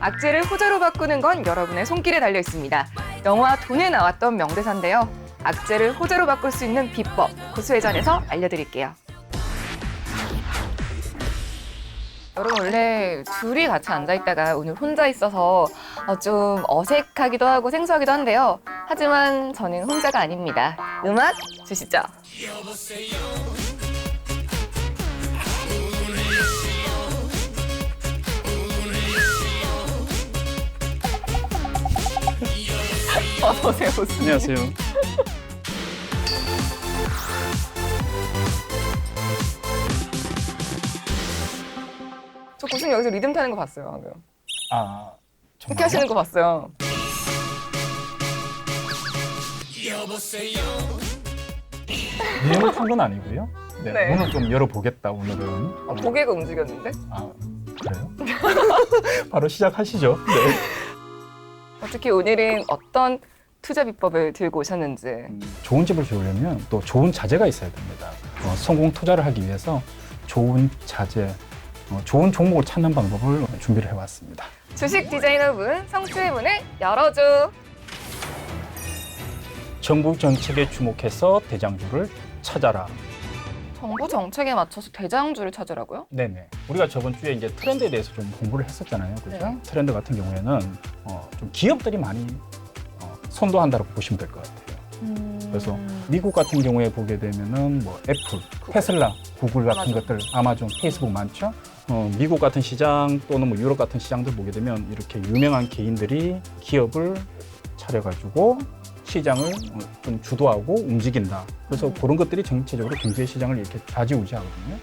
악재를 호재로 바꾸는 건 여러분의 손길에 달려 있습니다. 영화 돈에 나왔던 명대사인데요. 악재를 호재로 바꿀 수 있는 비법 고수회전에서 알려드릴게요. 여러분 원래 둘이 같이 앉아 있다가 오늘 혼자 있어서 어, 좀 어색하기도 하고 생소하기도 한데요. 하지만 저는 혼자가 아닙니다. 음악 주시죠. 어서 오세요, 고수. 안녕하세요. 저 고수님 여기서 리듬 타는 거 봤어요, 방금. 아, 이렇게 하시는 거 봤어요. 내용을 탄건 아니고요. 네, 네. 문을 좀 열어보겠다 오늘은. 어, 고개가 움직였는데? 아, 그래요? 바로 시작하시죠. 네. 어떻게 오늘은 어떤 투자 비법을 들고 오셨는지. 음, 좋은 집을 지으려면 또 좋은 자재가 있어야 됩니다. 어, 성공 투자를 하기 위해서 좋은 자재, 어, 좋은 종목을 찾는 방법을 준비를 해왔습니다. 주식 디자이너분 성추의 문을 열어줘. 정부 정책에 주목해서 대장주를 찾아라. 정부 정책에 맞춰서 대장주를 찾으라고요? 네네. 우리가 저번 주에 이제 트렌드에 대해서 좀 공부를 했었잖아요. 그죠? 네. 트렌드 같은 경우에는 어, 좀 기업들이 많이 어, 선도한다고 보시면 될 것 같아요. 그래서 미국 같은 경우에 보게 되면은 뭐 애플, 테슬라, 구글 같은 아마존. 것들, 아마존, 페이스북 많죠. 어, 미국 같은 시장 또는 뭐 유럽 같은 시장들 보게 되면 이렇게 유명한 개인들이 기업을 차려가지고 시장을 어, 좀 주도하고 움직인다. 그래서 음. 그런 것들이 전체적으로 경제 시장을 이렇게 좌지우지하거든요.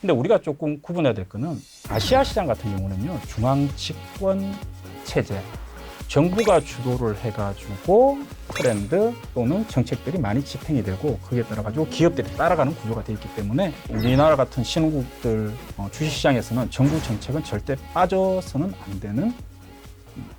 근데 우리가 조금 구분해야 될 거는 아시아 시장 같은 경우는요 중앙 집권 체제 정부가 주도를 해가지고 트렌드 또는 정책들이 많이 집행이 되고 그에 따라 가지고 기업들이 따라가는 구조가 돼 있기 때문에 우리나라 같은 신흥국들 어, 주식시장에서는 정부 정책은 절대 빠져서는 안 되는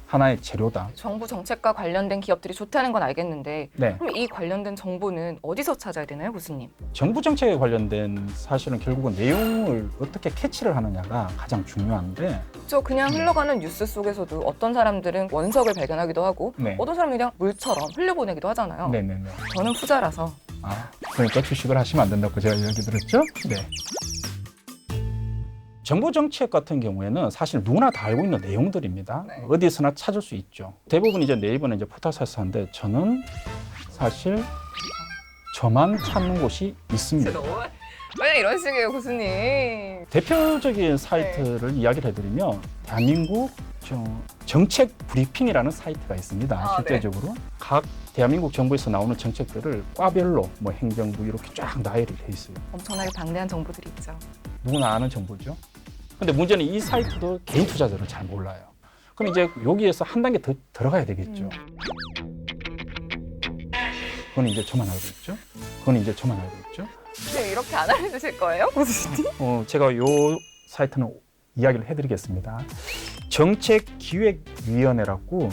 하나의 재료다. 정부 정책과 관련된 기업들이 좋다는 건 알겠는데 네. 그럼 이 관련된 정보는 어디서 찾아야 되나요, 교수님? 정부 정책에 관련된 사실은 결국은 내용을 어떻게 캐치를 하느냐가 가장 중요한데 저 그냥 흘러가는 뉴스 속에서도 어떤 사람들은 원석을 발견하기도 하고 네. 어떤 사람은 그냥 물처럼 흘려보내기도 하잖아요. 네네네. 저는 후자라서 아, 그러니까 주식을 하시면 안 된다고 제가 이야기 들었죠? 네. 정보 정책 같은 경우에는 사실 누구나 다 알고 있는 내용들입니다. 네. 어디서나 찾을 수 있죠. 대부분 이제 네이버는 이제 포털사이트 하는데 저는 사실 저만 찾는 곳이 있습니다. 왜 이런 식이에요, 교수님? 대표적인 사이트를 이야기를 해드리면 대한민국 저 정책 브리핑이라는 사이트가 있습니다. 아, 실제적으로 각 대한민국 정부에서 나오는 정책들을 과별로 뭐 행정부 이렇게 쫙 나열이 돼 있어요. 엄청나게 방대한 정보들이 있죠. 누구나 아는 정보죠. 근데 문제는 이 사이트도 개인 투자자들은 잘 몰라요. 그럼 이제 여기에서 한 단계 더 들어가야 되겠죠. 그건 이제 저만 알고 있죠. 그건 이제 저만 알고 있죠. 네, 이렇게 안 알려주실 거예요? 어, 제가 요 사이트는 이야기를 해드리겠습니다. 정책기획위원회라고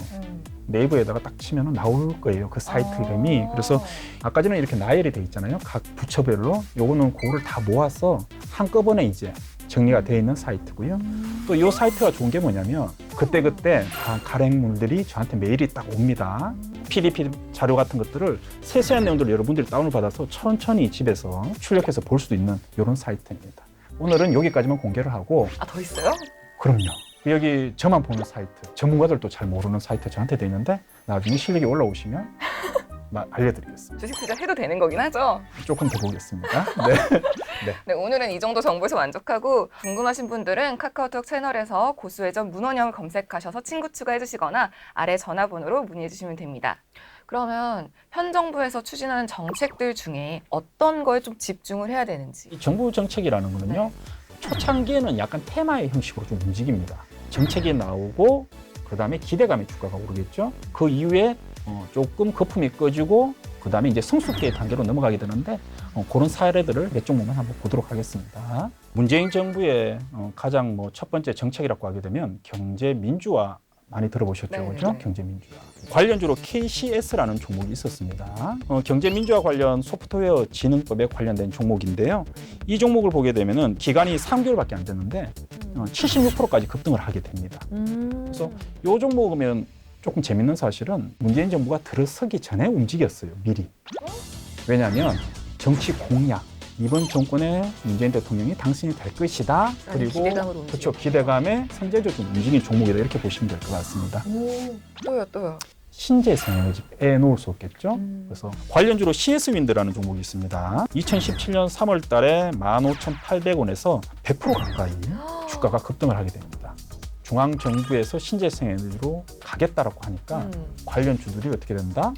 네이버에다가 딱 치면 나올 거예요. 그 사이트 아. 이름이. 그래서 아까 전에 이렇게 나열이 돼 있잖아요. 각 부처별로. 요거는 그거를 다 모아서 한꺼번에 이제 정리가 되어 있는 사이트고요. 또 이 사이트가 좋은 게 뭐냐면 그때그때 다 가랭물들이 저한테 메일이 딱 옵니다. PDP 자료 같은 것들을 세세한 내용들을 여러분들이 다운을 받아서 천천히 집에서 출력해서 볼 수도 있는 이런 사이트입니다. 오늘은 여기까지만 공개를 하고 아, 더 있어요? 그럼요. 여기 저만 보는 사이트, 전문가들도 잘 모르는 사이트 저한테 돼 있는데 나중에 실력이 올라오시면 마- 알려드리겠습니다. 주식 투자 해도 되는 거긴 하죠? 조금 더 보겠습니다. 네. 네, 오늘은 이 정도 정보에서 만족하고 궁금하신 분들은 카카오톡 채널에서 고수회전 문원영을 검색하셔서 친구 추가해 주시거나 아래 전화번호로 문의해 주시면 됩니다. 그러면 현 정부에서 추진하는 정책들 중에 어떤 거에 좀 집중을 해야 되는지. 이 정부 정책이라는 거는요. 초창기에는 약간 테마의 형식으로 좀 움직입니다. 정책이 나오고 그다음에 기대감의 주가가 오르겠죠. 그 이후에 어, 조금 거품이 꺼지고 그 다음에 이제 성숙기의 단계로 넘어가게 되는데 어, 그런 사례들을 몇 종목만 한번 보도록 하겠습니다. 문재인 정부의 어, 가장 뭐 첫 번째 정책이라고 하게 되면 경제 민주화 많이 들어보셨죠, 네, 그죠? 네. 경제 민주화. 관련주로 KCS라는 종목이 있었습니다. 어, 경제 민주화 관련 소프트웨어 진흥법에 관련된 종목인데요. 이 종목을 보게 되면은 기간이 3개월밖에 안 됐는데 어, 76%까지 급등을 하게 됩니다. 음. 그래서 요 종목이면 조금 재밌는 사실은 문재인 정부가 들어서기 전에 움직였어요, 미리. 왜냐하면 정치 공약. 이번 정권의 문재인 대통령이 당선이 될 것이다. 라는 기대감으로 그렇죠. 기대감에 선제적으로 움직인 종목이다. 이렇게 보시면 될 것 같습니다. 오, 또요, 또요. 신재생 에너지 빼놓을 수 없겠죠. 음. 그래서 관련주로 CS윈드라는 종목이 있습니다. 2017년 3월 달에 15,800원에서 100% 가까이 주가가 급등을 하게 됩니다. 중앙 정부에서 신재생 에너지로 가겠다라고 하니까 음, 관련 주들이 어떻게 된다?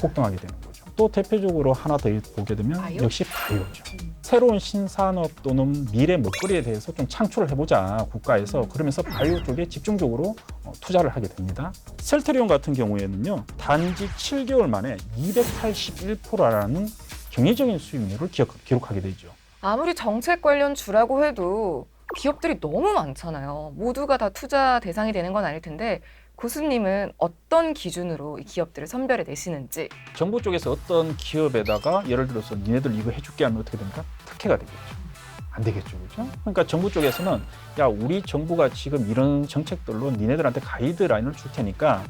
폭등하게 되는 거죠. 또 대표적으로 하나 더 보게 되면 바이오? 역시 바이오죠. 음. 새로운 신산업 또는 미래 먹거리에 대해서 좀 창출을 해보자 국가에서 그러면서 바이오 쪽에 집중적으로 어, 투자를 하게 됩니다. 셀트리온 같은 경우에는요 단지 7개월 만에 281%라는 경제적인 수익률을 기록하게 되죠. 아무리 정책 관련 주라고 해도 기업들이 너무 많잖아요. 모두가 다 투자 대상이 되는 건 아닐 텐데 고수님은 어떤 기준으로 이 기업들을 선별해 내시는지 정부 쪽에서 어떤 기업에다가 예를 들어서 니네들 이거 해줄게 하면 어떻게 됩니까? 특혜가 되겠죠. 안 되겠죠, 그렇죠? 그러니까 정부 쪽에서는 야 우리 정부가 지금 이런 정책들로 니네들한테 가이드라인을 줄 테니까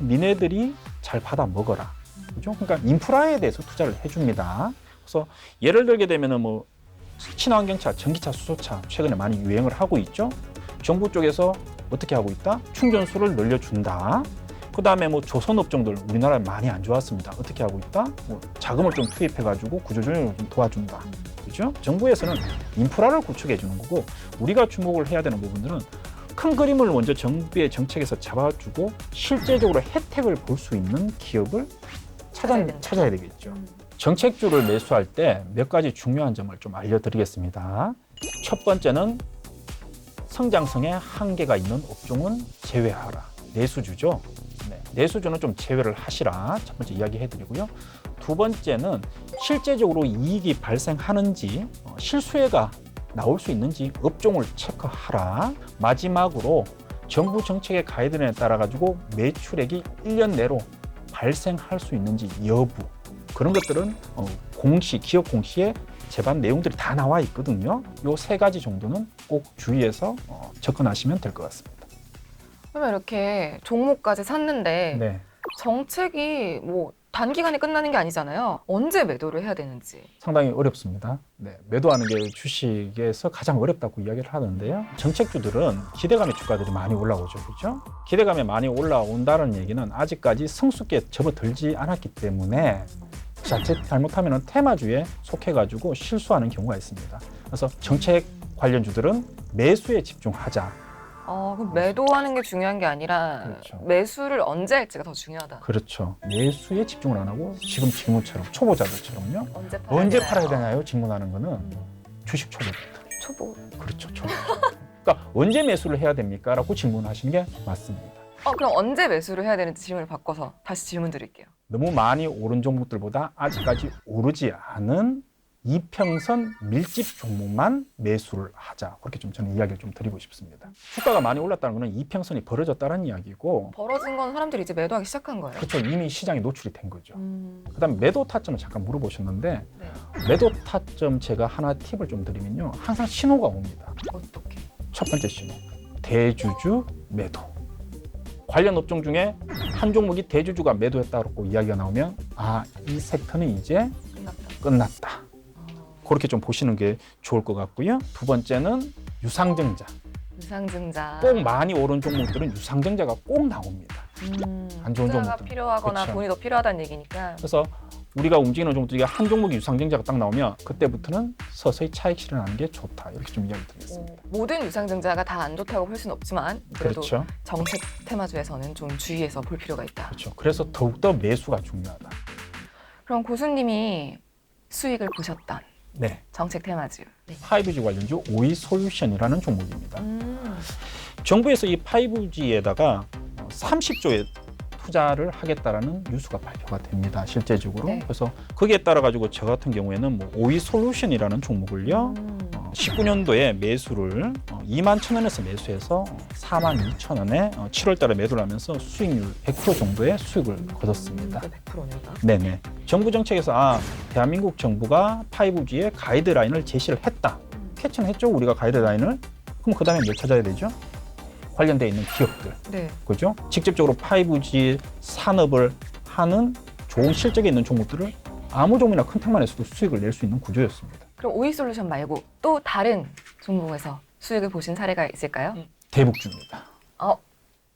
니네들이 잘 받아 먹어라, 그렇죠? 그러니까 인프라에 대해서 투자를 해줍니다. 그래서 예를 들게 되면은 뭐 친환경차, 전기차, 수소차 최근에 많이 유행을 하고 있죠. 정부 쪽에서 어떻게 하고 있다? 충전수를 늘려준다. 그 다음에 뭐 조선업종들 우리나라에 많이 안 좋았습니다. 어떻게 하고 있다? 뭐 자금을 좀 투입해가지고 구조조정을 좀 도와준다. 그죠? 정부에서는 인프라를 구축해 주는 거고 우리가 주목을 해야 되는 부분들은 큰 그림을 먼저 정부의 정책에서 잡아주고 실제적으로 혜택을 볼 수 있는 기업을 찾아, 찾아야 되겠죠. 정책주를 매수할 때 몇 가지 중요한 점을 좀 알려드리겠습니다. 첫 번째는 성장성에 한계가 있는 업종은 제외하라. 내수주죠. 네, 내수주는 좀 제외를 하시라. 첫 번째 이야기 해드리고요. 두 번째는 실제적으로 이익이 발생하는지 어, 실수혜가 나올 수 있는지 업종을 체크하라. 마지막으로 정부 정책의 가이드라인에 따라 가지고 매출액이 1년 내로 발생할 수 있는지 여부 그런 것들은 어, 공시 기업 공시에 제반 내용들이 다 나와 있거든요. 요 세 가지 정도는 꼭 주의해서 어, 접근하시면 될 것 같습니다. 그러면 이렇게 종목까지 샀는데 네. 정책이 뭐 단기간에 끝나는 게 아니잖아요. 언제 매도를 해야 되는지. 상당히 어렵습니다. 네, 매도하는 게 주식에서 가장 어렵다고 이야기를 하는데요. 정책주들은 기대감의 주가들이 많이 올라오죠, 그렇죠? 기대감이 많이 올라온다는 얘기는 아직까지 성숙기에 접어들지 않았기 때문에 자칫 잘못하면 테마주에 속해가지고 실수하는 경우가 있습니다. 그래서 정책 관련주들은 매수에 집중하자. 어, 그럼 매도하는 게 중요한 게 아니라 그렇죠. 매수를 언제 할지가 더 중요하다. 그렇죠. 매수에 집중을 안 하고 지금 질문처럼 초보자들처럼요. 언제 팔아야 언제 되나요? 팔아야 되나요? 질문하는 거는 음, 주식 초보부터. 초보. 그렇죠. 초보. 그러니까 언제 매수를 해야 됩니까? 라고 질문하시는 게 맞습니다. 어, 그럼 언제 매수를 해야 되는지 질문을 바꿔서 다시 질문 드릴게요. 너무 많이 오른 종목들보다 아직까지 오르지 않은 이평선 밀집 종목만 매수를 하자. 그렇게 좀 저는 이야기를 좀 드리고 싶습니다. 주가가 많이 올랐다는 것은 이평선이 벌어졌다는 이야기고 벌어진 건 사람들이 이제 매도하기 시작한 거예요. 그렇죠. 이미 시장에 노출이 된 거죠. 음, 그다음에 매도 타점을 잠깐 물어보셨는데 네. 매도 타점 제가 하나 팁을 좀 드리면요. 항상 신호가 옵니다. 어떻게? 첫 번째 신호. 대주주 매도. 관련 업종 중에 한 종목이 대주주가 매도했다고 이야기가 나오면 아, 이 섹터는 이제 끝났다. 끝났다. 어, 그렇게 좀 보시는 게 좋을 것 같고요. 두 번째는 유상증자. 유상증자. 꼭 많이 오른 종목들은 유상증자가 꼭 나옵니다. 음, 안 좋은 투자가 종목들. 필요하거나 그렇죠. 돈이 더 필요하다는 얘기니까. 그래서 우리가 움직이는 종목들이 한 종목이 유상증자가 딱 나오면 그때부터는 서서히 차익 실현하는 게 좋다. 이렇게 좀 이야기 드리겠습니다. 어, 모든 유상증자가 다 안 좋다고 볼 수는 없지만 그래도 그렇죠. 정책 테마주에서는 좀 주의해서 볼 필요가 있다. 그렇죠. 그래서 더욱더 매수가 중요하다. 그럼 고수님이 수익을 보셨던 네. 정책 테마주. 네. 5G 관련주 오이 솔루션이라는 종목입니다. 음, 정부에서 이 5G에다가 30조의 투자를 하겠다라는 뉴스가 발표가 됩니다. 실제적으로. 네. 그래서 거기에 따라 가지고 저 같은 경우에는 뭐 오이 솔루션이라는 종목을요. 음. 어, 19년도에 매수를 2만 천 원에서 매수해서 4만 2천 원에 7월 달에 매도를 하면서 수익률 100% 정도의 수익을 거뒀습니다. 100%네가. 네네. 정부 정책에서 아 대한민국 정부가 5G의 가이드라인을 제시를 했다. 캐치는 했죠. 우리가 가이드라인을. 그럼 그 다음에 뭘 찾아야 되죠? 관련돼 있는 기업들. 네. 그죠? 직접적으로 5G 산업을 하는 좋은 실적에 있는 종목들을 아무 종목이나 큰 탕만 해서도 수익을 낼 수 있는 구조였습니다. 그럼 오이 솔루션 말고 또 다른 종목에서 수익을 보신 사례가 있을까요? 대북주입니다. 어,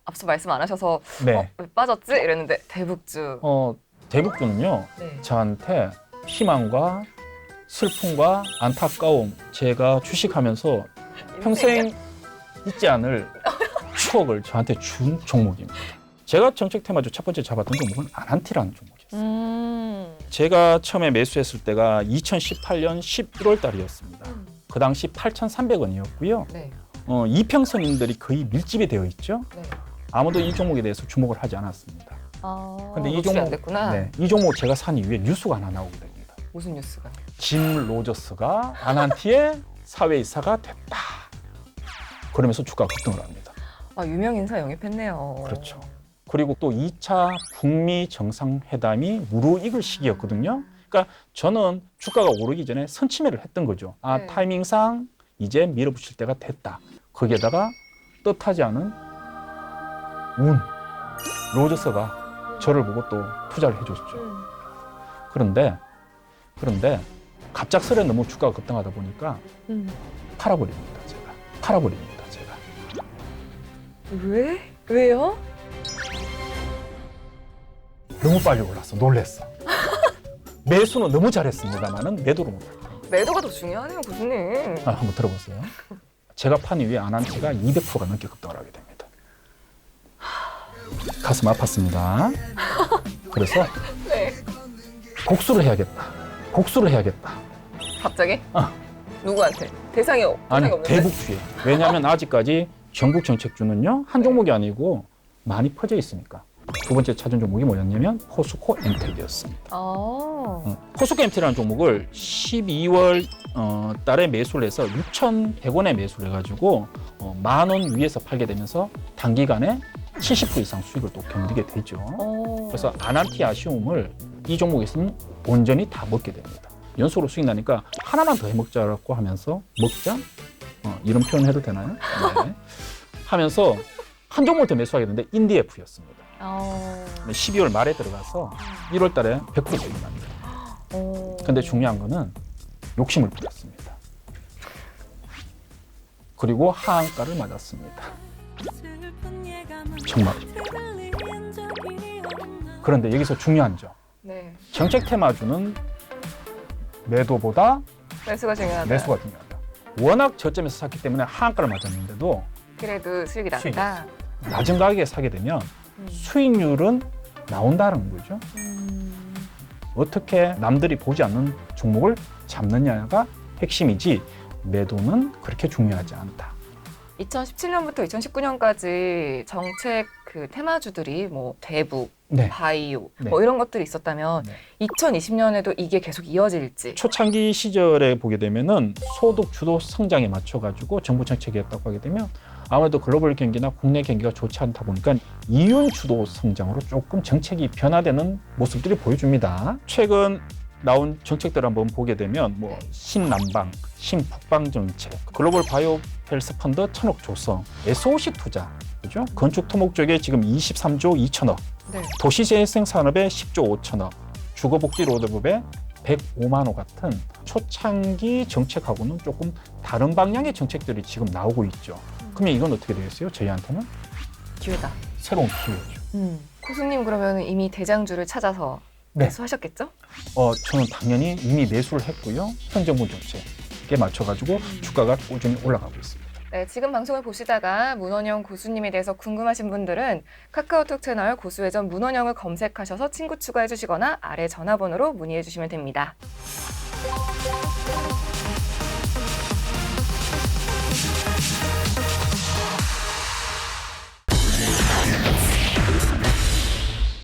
앞서 말씀 안 하셔서 네. 어, 왜 빠졌지? 이랬는데 대북주. 어, 대북주는요. 네. 저한테 희망과 슬픔과 안타까움 제가 주식하면서 평생 잊지 않을 추억을 저한테 준 종목입니다. 제가 정책 테마주 첫 번째 잡았던 종목은 아난티라는 종목이었어요. 음. 제가 처음에 매수했을 때가 2018년 11월 달이었습니다. 그 당시 8,300원이었고요. 네. 어, 이평선님들이 거의 밀집이 되어 있죠. 네. 아무도 이 종목에 대해서 주목을 하지 않았습니다. 아, 근데 이 종목-. 네, 이 종목 제가 산 이후에 뉴스가 하나 나오게 됩니다. 무슨 뉴스가? 짐 로저스가 아난티의 사회이사가 됐다. 그러면서 주가가 급등을 합니다. 아, 유명 인사 영입했네요. 그렇죠. 그리고 또 2차 북미 정상회담이 무르익을 시기였거든요. 그러니까 저는 주가가 오르기 전에 선침해를 했던 거죠. 아 네. 타이밍상 이제 밀어붙일 때가 됐다. 거기에다가 뜻하지 않은 운 로저스가 저를 보고 또 투자를 해줬죠. 음. 그런데 그런데 갑작스레 너무 주가가 급등하다 보니까 음. 팔아버립니다. 제가 팔아버립니다. 제가 왜? 왜요? 너무 빨리 올랐어. 놀랬어. 매수는 너무 잘했습니다만은 매도를 못했다. 매도가 더 중요하네요, 교수님. 아, 한번 들어보세요. 제가 판 이후에 아난티가 200%가 넘게 급등을 하게 됩니다. 가슴 아팠습니다. 그래서 네. 복수를 해야겠다. 복수를 해야겠다. 갑자기? 아. 누구한테? 대상이, 없- 대상이 아니 없는데. 대북주의. 왜냐하면 아직까지 전국 정책주는요 한 종목이 아니고 많이 퍼져 있으니까. 두 번째 찾은 종목이 뭐였냐면 포스코 엔텍이었습니다. 아. 어, 포스코 엔텍이라는 종목을 12월 어, 달에 매수를 해서 6,100원에 매수를 해가지고 어, 만원 위에서 팔게 되면서 단기간에 70% 이상 수익을 또 견디게 되죠. 어. 그래서 아난티 아쉬움을 이 종목에서는 온전히 다 먹게 됩니다. 연속으로 수익 나니까 하나만 더 해먹자라고 하면서 먹자 어, 이런 표현 해도 되나요? 네. 하면서 한 종목을 더 매수하게 됐는데 인디에프였습니다. 어. 12월 말에 들어가서 1월 달에 100% 수익이 납니다. 어. 근데 중요한 거는 욕심을 부렸습니다. 그리고 하한가를 맞았습니다. 정말. 그런데 여기서 중요한 점. 네. 정책 테마주는 매도보다 매수가 중요하다. 매수가 중요하다. 워낙 저점에서 샀기 때문에 하한가를 맞았는데도 그래도 수익이 수익이 났다. 낮은 가격에 사게 되면 음. 수익률은 나온다는 거죠. 음. 어떻게 남들이 보지 않는 종목을 잡느냐가 핵심이지 매도는 그렇게 중요하지 않다. 2017년부터 2019년까지 정책 그 테마주들이 뭐 대북, 네. 바이오 네. 뭐 이런 것들이 있었다면 네. 2020년에도 이게 계속 이어질지. 초창기 시절에 보게 되면은 소득 주도 성장에 맞춰 가지고 정부 정책이었다고 하게 되면 아무래도 글로벌 경기나 국내 경기가 좋지 않다 보니까 이윤 주도 성장으로 조금 정책이 변화되는 모습들이 보여줍니다. 최근 나온 정책들 한번 보게 되면 뭐 신남방, 신북방 정책, 글로벌 바이오 헬스 펀드 천억 조성, SOC 투자, 그죠? 건축 토목 쪽에 지금 23조 2천억, 네. 도시재생 산업에 10조 5천억, 주거복지 로드업에 105만 호 같은 초창기 정책하고는 조금 다른 방향의 정책들이 지금 나오고 있죠. 그러면 이건 어떻게 되겠어요? 저희한테는 기회다. 새로운 기회죠. 음. 코수님 그러면 이미 대장주를 찾아서 네. 매수하셨겠죠? 어, 저는 당연히 이미 매수를 했고요. 현 정부 정책에 맞춰가지고 주가가 꾸준히 올라가고 있습니다. 네, 지금 방송을 보시다가 문원영 고수님에 대해서 궁금하신 분들은 카카오톡 채널 고수회전 문원영을 검색하셔서 친구 추가해 주시거나 아래 전화번호로 문의해 주시면 됩니다.